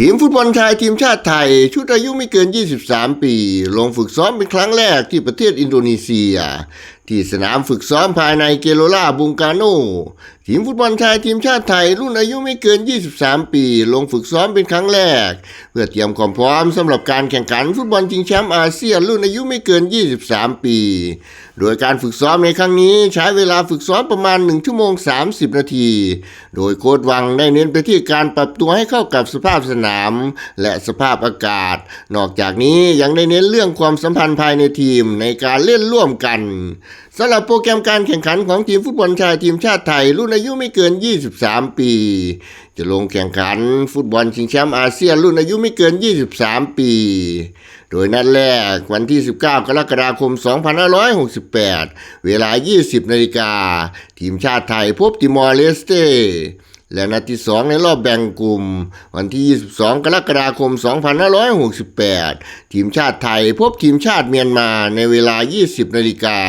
ทีมฟุตบอลชายทีมชาติไทย ชุดอายุไม่เกิน 23 ปี ลงฝึกซ้อมเป็นครั้งแรกที่ประเทศอินโดนีเซียที่สนามฝึกซ้อมภายในเกโรล่าบุงกาโนทีมฟุตบอลชายทีมชาติไทยรุ่นอายุไม่เกิน 23 ปี ลงฝึกซ้อมเป็นครั้งแรก เพื่อเตรียมความพร้อมสำหรับการแข่งขันฟุตบอลชิงแชมป์อาเซียนรุ่นอายุไม่เกิน 23 ปี โดยการฝึกซ้อมในครั้งนี้ใช้เวลาฝึกซ้อมประมาณ 1 ชั่วโมง 30 นาที โดยโค้ดวังได้เน้นไปที่การปรับตัวให้เข้ากับสภาพสนาม และสภาพอากาศ นอกจากนี้ยังได้เน้นเรื่องความสัมพันธ์ภายในทีมในการเล่นร่วมกันสำหรับโปรแกรมการแข่งขันของทีมฟุตบอลชายทีมชาติไทย รุ่นอายุไม่เกิน 23 ปี จะลงแข่งขันฟุตบอลชิงแชมป์อาเซียนรุ่นอายุไม่เกิน 23 ปี โดยนัดแรกวันที่ 19 กรกฎาคม 2568 เวลา 20 นาฬิกา ทีมชาติไทยพบติมอร์เลสเตและนัดที่ 2 ในรอบแบ่งกลุ่ม วันที่ 22 กรกฎาคม 2568 ทีมชาติไทยพบทีมชาติเมียนมาในเวลา 20 นาฬิกา